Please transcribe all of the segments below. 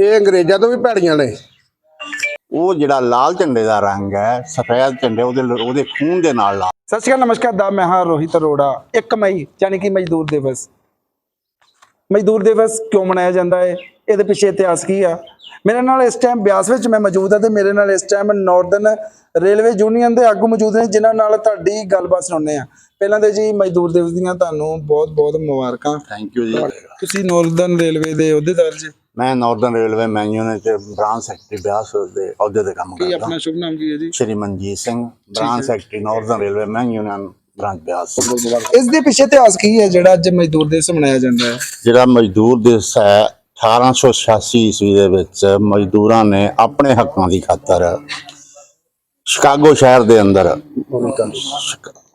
ਇਹ ਅੰਗਰੇਜ਼ਾਂ ਤੋਂ ਵੀ ਭੈੜੀਆਂ ਨੇ। ਉਹ ਜਿਹੜਾ ਲਾਲ ਝੰਡੇ ਦਾ ਰੰਗ ਹੈ ਸਫੈਦ ਝੰਡੇ ਉਹਦੇ ਉਹਦੇ ਖੂਨ ਦੇ ਨਾਲ ਲਾਲ। ਸਤਿ ਸ਼੍ਰੀ ਅਕਾਲ ਨਮਸਕਾਰ ਦਾ ਮੈਂ ਹਾਂ ਰੋਹਿਤ ਅਰੋੜਾ। 1 ਮਈ ਯਾਨੀ ਕਿ ਮਜ਼ਦੂਰ ਦਿਵਸ। ਮਜ਼ਦੂਰ ਦਿਵਸ ਕਿਉਂ ਮਨਾਇਆ ਜਾਂਦਾ ਹੈ ਇਹਦੇ ਪਿੱਛੇ ਇਤਿਹਾਸ ਕੀ ਆ? ਮੇਰੇ ਨਾਲ ਇਸ ਟਾਈਮ ਬਿਆਸ ਵਿੱਚ ਮੈਂ ਮੌਜੂਦ ਹਾਂ ਤੇ ਮੇਰੇ ਨਾਲ ਇਸ ਟਾਈਮ ਨਾਰਥਰਨ ਰੇਲਵੇ ਯੂਨੀਅਨ ਦੇ ਆਗੂ ਮੌਜੂਦ ਨੇ ਜਿਨ੍ਹਾਂ ਨਾਲ ਤੁਹਾਡੀ ਗੱਲਬਾਤ ਸੁਣਾਉਂਦੇ ਆ ਪਹਿਲਾਂ ਤੇ ਜੀ ਮਜ਼ਦੂਰ ਦਿਵਸ ਦੀਆਂ ਤੁਹਾਨੂੰ ਬਹੁਤ ਬਹੁਤ ਮੁਬਾਰਕਾਂ। ਥੈਂਕ ਯੂ ਜੀ। ਤੁਸੀਂ ਨਾਰਥਰਨ ਰੇਲਵੇ ਦੇ ਅਹੁਦੇਦਾਰ ਜੀ। ਮੈਂ ਨਾਰਥਰਨ ਰੇਲਵੇ ਮੈਨਿਊਨ ਚ ਬ੍ਰਾਂਚ ਸੈਕਟਰੀ ਬਿਆਸ ਦੇ ਅਹੁਦੇ ਤੇ ਕੰਮ ਕੀ ਕਰਦਾ। ਆਪਣਾ ਸ਼ੁਭ ਨਾਮ ਕੀ ਹੈ ਜੀ? Shri Manjit Singh branch secretary northern railway men union branch Beas ਇਸ ਦੇ ਪਿੱਛੇ ਇਤਿਹਾਸ ਕੀ ਹੈ ਜਿਹੜਾ ਅੱਜ ਮਜ਼ਦੂਰ ਦਿਵਸ ਮਨਾਇਆ ਜਾਂਦਾ ਹੈ? ਜਿਹੜਾ ਮਜ਼ਦੂਰ ਦਿਵਸ ਹੈ 1886 ਈਸਵੀ ਦੇ ਵਿੱਚ ਮਜ਼ਦੂਰਾਂ ਨੇ ਆਪਣੇ ਹੱਕਾਂ ਦੀ ਖਾਤਰ ਸ਼ਿਕਾਗੋ ਸ਼ਹਿਰ ਦੇ ਅੰਦਰ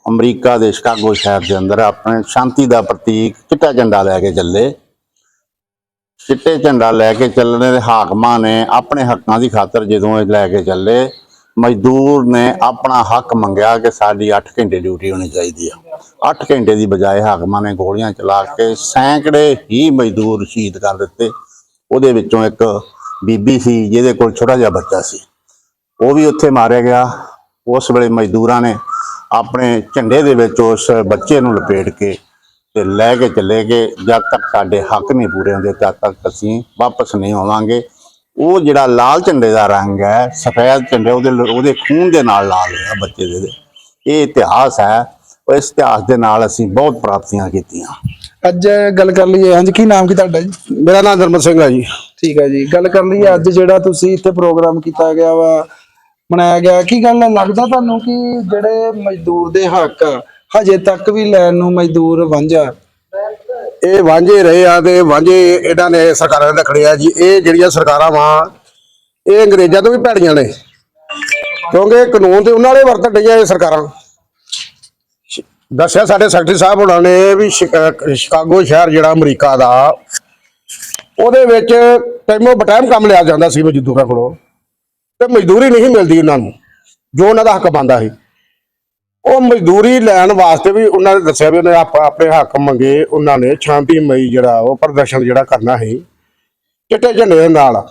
ਅਮਰੀਕਾ ਦੇ ਸ਼ਿਕਾਗੋ ਸ਼ਹਿਰ ਦੇ ਅੰਦਰ ਆਪਣੇ ਸ਼ਾਂਤੀ ਦਾ ਪ੍ਰਤੀਕ ਚਿੱਟਾ ਝੰਡਾ ਲੈ ਕੇ ਚੱਲੇ। ਚਿੱਟੇ ਝੰਡਾ ਲੈ ਕੇ ਚੱਲਣੇ ਦੇ ਹਾਕਮਾਂ ਨੇ ਆਪਣੇ ਹੱਕਾਂ ਦੀ ਖਾਤਰ ਜਦੋਂ ਇਹ ਲੈ ਕੇ ਚੱਲੇ, ਮਜ਼ਦੂਰ ਨੇ ਆਪਣਾ ਹੱਕ ਮੰਗਿਆ ਕਿ ਸਾਡੀ 8 ਘੰਟੇ ਡਿਊਟੀ ਹੋਣੀ ਚਾਹੀਦੀ ਆ। 8 ਘੰਟੇ ਦੀ ਬਜਾਏ ਹਾਕਮਾਂ ਨੇ ਗੋਲੀਆਂ ਚਲਾ ਕੇ ਸੈਂਕੜੇ ਹੀ ਮਜ਼ਦੂਰ ਸ਼ਹੀਦ ਕਰ ਦਿੱਤੇ। ਉਹਦੇ ਵਿੱਚੋਂ ਇੱਕ ਬੀਬੀ ਸੀ, ਜਿਹਦੇ ਕੋਲ ਛੋਟਾ ਜਿਹਾ ਬੱਚਾ ਸੀ। ਉਹ ਵੀ ਉੱਥੇ ਮਾਰਿਆ ਗਿਆ। ਉਸ ਵੇਲੇ ਮਜ਼ਦੂਰਾਂ ਨੇ ਆਪਣੇ ਝੰਡੇ ਦੇ ਵਿੱਚ ਉਸ ਬੱਚੇ ਨੂੰ ਲਪੇਟ ਕੇ ਤੇ ਲੈ ਕੇ ਚੱਲੇ ਗਏ। ਜਦ ਤੱਕ ਸਾਡੇ ਹੱਕ ਨਹੀਂ ਪੂਰੇ ਹੁੰਦੇ ਤਦ ਤੱਕ ਅਸੀਂ ਵਾਪਸ ਨਹੀਂ ਆਵਾਂਗੇ। ਉਹ ਜਿਹੜਾ ਲਾਲ ਝੰਡੇ ਦਾ ਰੰਗ ਹੈ ਸਫੈਦ ਝੰਡੇ ਉਹਦੇ ਉਹਦੇ ਖੂਨ ਦੇ ਨਾਲ ਲਾਲ ਹੈ ਬੱਚੇ ਦੇ ਇਹ ਇਤਿਹਾਸ ਹੈ ਉਹ ਇਸ ਇਤਿਹਾਸ ਦੇ ਨਾਲ ਅਸੀਂ ਬਹੁਤ ਪ੍ਰਾਪਤੀਆਂ ਕੀਤੀਆਂ। ਅੱਜ ਗੱਲ ਕਰ ਲਈਏ ਹਾਂਜੀ ਕੀ ਨਾਮ ਕੀ ਤੁਹਾਡਾ ਜੀ? ਮੇਰਾ ਨਾਮ ਧਰਮਤ ਸਿੰਘ ਆ ਜੀ। ਠੀਕ ਹੈ ਜੀ। ਗੱਲ ਕਰ ਲਈਏ ਅੱਜ ਜਿਹੜਾ ਤੁਸੀਂ ਇੱਥੇ ਪ੍ਰੋਗਰਾਮ ਕੀਤਾ ਗਿਆ ਵਾ ਮਨਾਇਆ ਗਿਆ ਕੀ ਗੱਲ ਹੈ, ਲੱਗਦਾ ਤੁਹਾਨੂੰ ਕਿ ਜਿਹੜੇ ਮਜ਼ਦੂਰ ਦੇ ਹੱਕ ਆ, ਹਜੇ ਤੱਕ ਵੀ ਲੈਣ ਨੂੰ ਮਜ਼ਦੂਰ ਵਾਂਝਾ ਇਹ ਵਾਂਝੇ ਰਹੇ ਆ ਤੇ ਵਾਂਝੇ ਇਹਨਾਂ ਨੇ ਸਰਕਾਰਾਂ ਨੇ ਰੱਖੜੇ ਆ ਜੀ। ਇਹ ਜਿਹੜੀਆਂ ਸਰਕਾਰਾਂ ਵਾ, ਇਹ ਅੰਗਰੇਜ਼ਾਂ ਤੋਂ ਵੀ ਭੈੜੀਆਂ ਨੇ। ਕਿਉਂਕਿ ਕਾਨੂੰਨ ਤੇ ਉਹਨਾਂ ਨੇ ਵਰਤਣ ਡਈਆਂ ਇਹ ਸਰਕਾਰਾਂ। ਦੱਸਿਆ ਸਾਡੇ ਸੈਕਟਰੀ ਸਾਹਿਬ ਹੋਣਾ ਨੇ ਵੀ ਸ਼ਿਕਾ- ਸ਼ਿਕਾਗੋ ਸ਼ਹਿਰ ਜਿਹੜਾ ਅਮਰੀਕਾ ਦਾ, ਉਹਦੇ ਵਿੱਚ ਟਾਈਮੋ ਬਟਾਈਮ ਕੰਮ ਲਿਆ ਜਾਂਦਾ ਸੀ ਮਜ਼ਦੂਰਾਂ ਕੋਲੋਂ। ਤੇ ਮਜ਼ਦੂਰੀ ਨਹੀਂ ਮਿਲਦੀ ਉਹਨਾਂ ਨੂੰ, ਜੋ ਉਹਨਾਂ ਦਾ ਹੱਕ ਬਣਦਾ ਸੀ। ਉਹ ਮਜ਼ਦੂਰੀ ਲੈਣ ਵਾਸਤੇ ਵੀ ਉਹਨਾਂ ਨੇ ਦੱਸਿਆ ਵੀ ਉਹਨੇ ਆਪ- ਆਪਣੇ ਹੱਕ ਮੰਗੇ ਉਹਨਾਂ ਨੇ ਸ਼ਾਂਤੀਮਈ ਜਿਹੜਾ ਉਹ ਪ੍ਰਦਰਸ਼ਨ ਜਿਹੜਾ ਕਰਨਾ ਸੀ ਚਿੱਟੇ ਝੰਡੇ ਦੇ ਨਾਲ।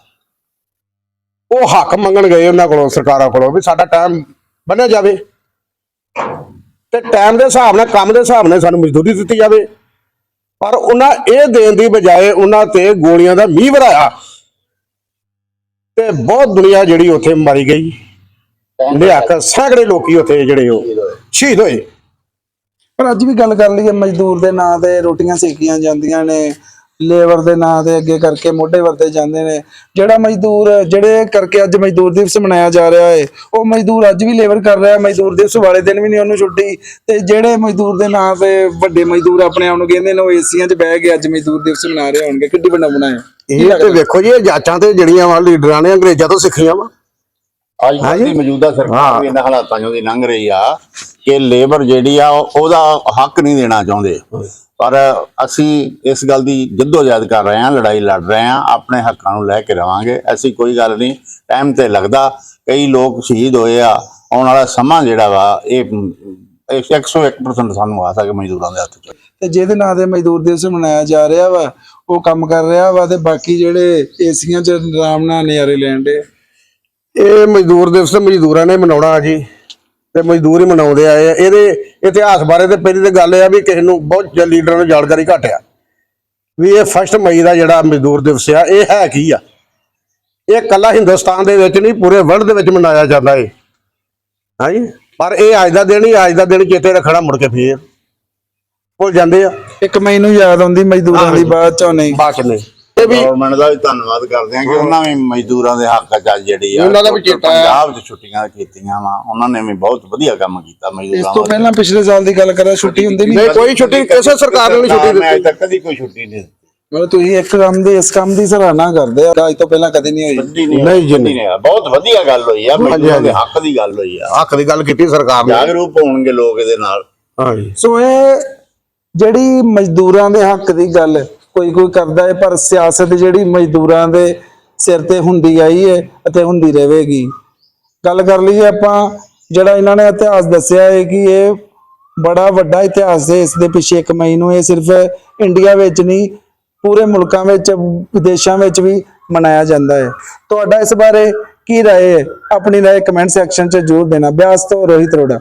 ਉਹ ਹੱਕ ਮੰਗਣ ਗਏ ਉਹਨਾਂ ਕੋਲੋਂ ਸਰਕਾਰਾਂ ਕੋਲੋਂ ਵੀ ਸਾਡਾ ਟਾਈਮ ਬੰਨਿਆ ਜਾਵੇ। ਤੇ ਟਾਈਮ ਦੇ ਹਿਸਾਬ ਨਾਲ ਕੰਮ ਦੇ ਹਿਸਾਬ ਨਾਲ ਸਾਨੂੰ ਮਜ਼ਦੂਰੀ ਦਿੱਤੀ ਜਾਵੇ। ਪਰ ਉਹਨਾਂ ਇਹ ਦੇਣ ਦੀ ਬਜਾਏ ਉਹਨਾਂ ਤੇ ਗੋਲੀਆਂ ਦਾ ਮੀਂਹ ਵਰਾਇਆ। ਤੇ ਬਹੁਤ ਦੁਨੀਆ ਜਿਹੜੀ ਉੱਥੇ ਮਾਰੀ ਗਈ। ਨਿਹੱਕ ਸੈਂਕੜੇ ਲੋਕੀ ਉੱਥੇ ਜਿਹੜੇ ਉਹ ਸ਼ਹੀਦ ਹੋਏ। ਪਰ ਅੱਜ ਵੀ ਗੱਲ ਕਰ ਲਈਏ ਮਜ਼ਦੂਰ ਦੇ ਨਾਂ ਤੇ ਰੋਟੀਆਂ ਸੇਕੀਆਂ ਜਾਂਦੀਆਂ ਨੇ ਲੇਬਰ ਦੇ ਨਾਂ ਤੇ ਅੱਗੇ ਕਰਕੇ ਮੋਢੇ ਵਰਤੇ ਜਾਂਦੇ ਨੇ। ਜਿਹੜਾ ਮਜ਼ਦੂਰ ਜਿਹੜੇ ਕਰਕੇ ਅੱਜ ਮਜ਼ਦੂਰ ਦਿਵਸ ਮਨਾਇਆ ਜਾ ਰਿਹਾ ਹੈ ਉਹ ਮਜ਼ਦੂਰ ਅੱਜ ਵੀ ਲੇਬਰ ਕਰ ਰਿਹਾ ਮਜ਼ਦੂਰ ਦਿਵਸ ਵਾਲੇ ਦਿਨ ਵੀ ਨਹੀਂ ਉਹਨੂੰ ਛੁੱਟੀ। ਤੇ ਜਿਹੜੇ ਮਜ਼ਦੂਰ ਦੇ ਨਾਂ ਤੇ ਵੱਡੇ ਮਜ਼ਦੂਰ ਆਪਣੇ ਆਪ ਨੂੰ ਕਹਿੰਦੇ ਨੇ ਉਹ ਏਸੀਆਂ 'ਚ ਬਹਿ ਕੇ ਅੱਜ ਮਜ਼ਦੂਰ ਦਿਵਸ ਮਨਾ ਰਹੇ ਹੋਣਗੇ। ਕਿੱਡੀ ਵੱਡਾ ਬਣਾਇਆ ਇਹ ਤੇ ਵੇਖੋ ਜੀ ਇਹ ਜਾਂਚਾਂ ਤੇ ਜਿਹੜੀਆਂ ਵਾ ਲੀਡਰਾਂ ਨੇ ਅੰਗਰੇਜ਼ਾਂ ਤੋਂ ਸਿੱਖੀਆਂ ਵਾ। ਅੱਜ ਦੀ ਮੌਜੂਦਾ ਸਰਕਾਰ ਵੀ ਇਹਨਾਂ ਹਾਲਾਤਾਂ ਚੋਂ ਦੀ ਲੰਘ ਰਹੀ ਆ। ਕਿ ਲੇਬਰ ਜਿਹੜੀ ਆ ਉਹ- ਉਹਦਾ ਹੱਕ ਨਹੀਂ ਦੇਣਾ ਚਾਹੁੰਦੇ। ਪਰ ਅਸੀਂ ਇਸ ਗੱਲ ਦੀ ਜਦੋਜਹਿਦ ਕਰ ਰਹੇ ਹਾਂ ਲੜਾਈ ਲੜ ਰਹੇ ਹਾਂ ਆਪਣੇ ਹੱਕਾਂ ਨੂੰ ਲੈ ਕੇ ਰਵਾਂਗੇ। ਐਸੀ ਕੋਈ ਗੱਲ ਨਹੀਂ ਟਾਈਮ ਤੇ ਲੱਗਦਾ ਕਈ ਲੋਕ ਸ਼ਹੀਦ ਹੋਏ ਆ ਆਉਣ ਵਾਲਾ ਸਮਾਂ ਜਿਹੜਾ ਵਾ ਇਹ ਇਹ 101% ਸਾਨੂੰ ਆ ਸਕੇ ਮਜ਼ਦੂਰਾਂ ਦੇ ਹੱਥ 'ਚ। ਤੇ ਜਿਹਦੇ ਨਾਂ ਤੇ ਮਜ਼ਦੂਰ ਦਿਵਸ ਮਨਾਇਆ ਜਾ ਰਿਹਾ ਵਾ ਉਹ ਕੰਮ ਕਰ ਰਿਹਾ ਵਾ ਤੇ ਬਾਕੀ ਜਿਹੜੇ ਏਸੀਆਂ 'ਚ ਆਰਾਮ ਨਾਲ ਨਜ਼ਾਰੇ ਲੈਣ ਦੇ। ਇਹ ਮਜ਼ਦੂਰ ਦਿਵਸ ਮਜ਼ਦੂਰਾਂ ਨੇ ਮਨਾਉਣਾ ਜੀ। ਤੇ ਮਜ਼ਦੂਰ ਹੀ ਮਨਾਉਂਦੇ ਆਏ ਆ। ਇਹਦੇ ਇਤਿਹਾਸ ਬਾਰੇ ਤੇ ਪਹਿਲੀ ਤੇ ਗੱਲ ਇਹ ਆ ਵੀ ਕਿਸੇ ਨੂੰ ਬਹੁਤ ਲੀਡਰਾਂ ਨੂੰ ਜਾਣਕਾਰੀ ਘੱਟ ਆ। ਵੀ ਇਹ ਫਸਟ ਮਈ ਦਾ ਜਿਹੜਾ ਮਜ਼ਦੂਰ ਦਿਵਸ ਆ ਇਹ ਹੈ ਕੀ ਆ? ਇਹ ਕੱਲਾ ਹਿੰਦੁਸਤਾਨ ਦੇ ਵਿੱਚ ਨਹੀਂ ਪੂਰੇ ਵਰਲਡ ਦੇ ਵਿੱਚ ਮਨਾਇਆ ਜਾਂਦਾ ਏ। ਹਾਂਜੀ ਪਰ ਇਹ ਅੱਜ ਦਾ ਦਿਨ ਹੀ ਅੱਜ ਦਾ ਦਿਨ ਚੇਤੇ ਰੱਖਣਾ ਮੁੜ ਕੇ ਫੇਰ। ਭੁੱਲ ਜਾਂਦੇ ਆ। ਇੱਕ ਮੈਨੂੰ ਯਾਦ ਆਉਂਦੀ ਮਜ਼ਦੂਰਾਂ ਦੀ ਬਾਤ ਚੋਂ ਨਹੀਂ। ਬਾਅਦ ਚ ਨੇ ਇਹ ਵੀ ਗਵਰਨਮੈਂਟ ਦਾ ਵੀ ਧੰਨਵਾਦ ਕਰਦੇ ਹਾਂ ਕਿ ਉਹਨਾਂ ਵੀ ਮਜ਼ਦੂਰਾਂ ਦੇ ਹੱਕ 'ਚ ਅੱਜ ਜਿਹੜੀ ਆ ਉਹਨਾਂ ਦਾ ਵੀ ਚੇਤਾ ਆ। ਪੰਜਾਬ 'ਚ ਛੁੱਟੀਆਂ ਕੀਤੀਆਂ ਵਾ। ਉਹਨਾਂ ਨੇ ਵੀ ਬਹੁਤ ਵਧੀਆ ਕੰਮ ਕੀਤਾ ਇਸ ਮਜ਼ਦੂਰਾਂ ਤੋਂ ਪਹਿਲਾਂ ਪਿਛਲੇ ਸਾਲ ਦੀ ਗੱਲ ਕਰਾਂ ਛੁੱਟੀ ਹੁੰਦੀ ਨਹੀਂ। ਨਹੀਂ ਕੋਈ ਛੁੱਟੀ ਕਿਸੇ ਸਰਕਾਰ ਨੇ ਨਹੀਂ ਛੁੱਟੀ ਮੈਂ ਅੱਜ ਦਿੱਤੀ। ਤੱਕ ਕਦੀ ਕੋਈ ਛੁੱਟੀ ਨਹੀਂ ਦਿੱਤੀ। ਮਤਲਬ ਤੁਸੀਂ ਇੱਕ ਕੰਮ ਦੀ ਇਸ ਕੰਮ ਦੀ ਸਰਾਹਨਾ ਕਰਦੇ ਆ। ਅੱਜ ਤੋਂ ਪਹਿਲਾਂ ਕਦੇ ਨਹੀਂ ਹੋਈ। ਨਹੀਂ ਜੀ, ਨਹੀਂ। ਬਹੁਤ ਵਧੀਆ ਗੱਲ ਹੋਈ ਆ। ਮਜ਼ਦੂਰਾਂ ਦੇ ਹੱਕ ਦੀ ਗੱਲ ਹੋਈ ਆ। ਹੱਕ ਦੀ ਗੱਲ ਕੀਤੀ ਸਰਕਾਰ ਨੇ। ਜਾਗਰੂਕ ਹੋਣਗੇ ਲੋਕ ਇਹਦੇ ਨਾਲ। ਹਾਂਜੀ। ਸੋ ਇਹ ਜਿਹੜੀ ਮਜ਼ਦੂਰਾਂ ਦੇ ਹੱਕ ਦੀ ਗੱਲ ਕੋਈ ਕੋਈ ਕਰਦਾ ਹੈ ਪਰ ਸਿਆਸਤ ਜਿਹੜੀ ਮਜ਼ਦੂਰਾਂ ਦੇ ਸਿਰ ਤੇ ਹੁੰਦੀ ਆਈ ਹੈ ਅਤੇ ਹੁੰਦੀ ਰਹੇਗੀ। ਗੱਲ ਕਰ ਲਈਏ ਆਪਾਂ, ਜਿਹੜਾ ਇਹਨਾਂ ਨੇ ਇਤਿਹਾਸ ਦੱਸਿਆ ਹੈ ਕਿ ਇਹ ਬੜਾ ਵੱਡਾ ਇਤਿਹਾਸ ਹੈ ਇਸ ਦੇ ਪਿੱਛੇ ਇੱਕ ਮਈ ਨੂੰ ਇਹ ਸਿਰਫ ਇੰਡੀਆ ਵਿੱਚ ਨਹੀਂ, ਪੂਰੇ ਮੁਲਕਾਂ ਵਿੱਚ, ਵਿਦੇਸ਼ਾਂ ਵਿੱਚ ਵੀ ਮਨਾਇਆ ਜਾਂਦਾ ਹੈ ਤੁਹਾਡਾ ਇਸ ਬਾਰੇ ਕੀ ਰਾਏ ਹੈ ਆਪਣੀ ਰਾਏ ਕਮੈਂਟ ਸੈਕਸ਼ਨ 'ਚ ਜ਼ਰੂਰ ਦੇਣਾ। ਬਿਆਸ ਤੋਂ ਰੋਹਿਤ ਰੋੜਾ